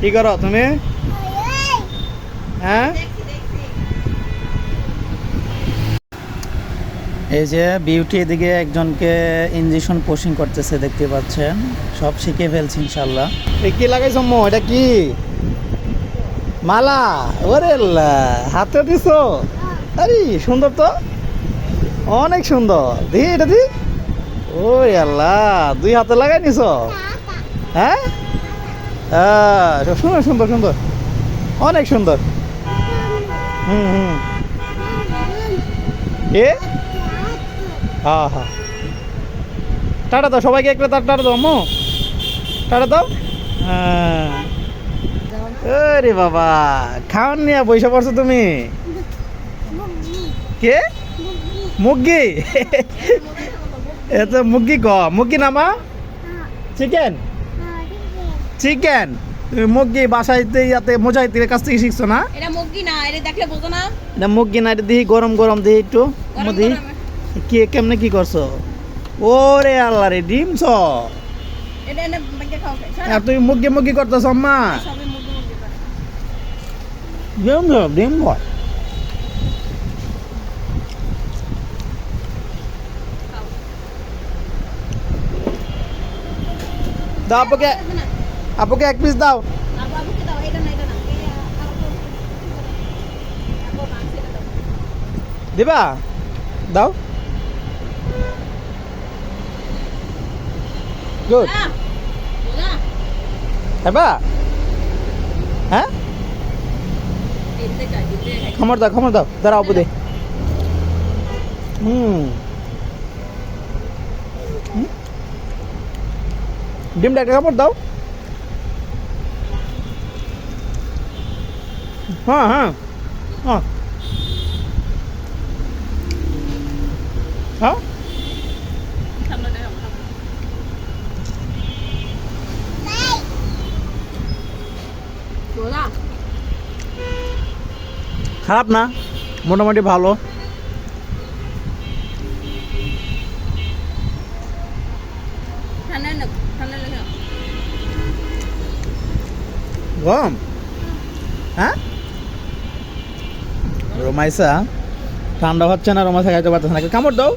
কি করো তুমি? হ্যাঁ? এই যে বিউটি এদিকে একজনকে ইঞ্জেকশন পোশিং করতেছে দেখতে পাচ্ছেন। সব শিখে ফেলছি ইনশাল্লাহ কি লাগাইছ মো? এটা কি? মালা? ওরে হাতে দিছো? আরে সুন্দর তো। অনেক সুন্দর। দি এটা দি। ওই আল্লাহ দুই হাতে লাগাই নিছ? হ্যাঁ? সুন্দর সুন্দর সুন্দর। অনেক সুন্দর। হুম হুম। এ? হ্যাঁ হ্যাঁ টাটা দাও সবাইকে একটা তার টাটা দাও আম্মু। টাটা দাও। হ্যাঁ। আরে বাবা খাওয়ান নিয়ে বসে পড়ছো তুমি। কে? মুগি। এ তো মুগি ক মুগি নামা চিকেন? চিকেন তুমি মুগি বাসাইতে ইয়াতে মোজাইতে কাছ থেকে শিখছো না? এটা মুগি না এটা দেখলে বোঝো না। এটা মুগি না এটা দিহি গরম গরম দিহি একটু। মুদি কি কেমনে কি করছ? ওরে আল্লাহ রে ডিম ছ। আর তুমি মুগি মুগি করতেছ আম্মা। ডিম ধর ডিম ভর খাও। দাও আপুকে এটা না। আপুকে এক পিস দাও। আবু আবুকে দাও এটা না এটা না এই আবু আবু মাংস এটা দাও দিবা দাও গুড না বোঝা খাইবা হ্যাঁ দিতে চাই দিতে খাই খামর দাও খামর দাও দাঁড়াও আপু দে হুম হুম। ডিমটা একটা কামড় দাও হ্যাঁ হ্যাঁ। হ্যাঁ? হ্যাঁ খারাপ না মোটামুটি ভালো। গরম? হ্যাঁ? রোমাইসা, ঠান্ডা হচ্ছে না, রোমাইসা খাইতে পারতেছে না। কামড় দাও।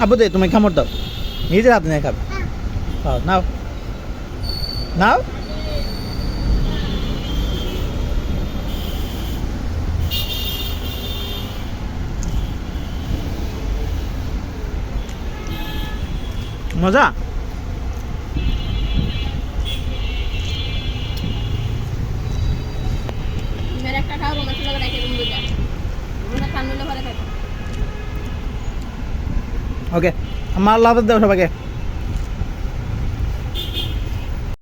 আবু দে, তুমি কামড় দাও। নিজের হাতে নিয়ে খাবে। খাও নাও। নাও। মজা? ওকে আমার আল্লাহ হাফেজ দাও সবাইকে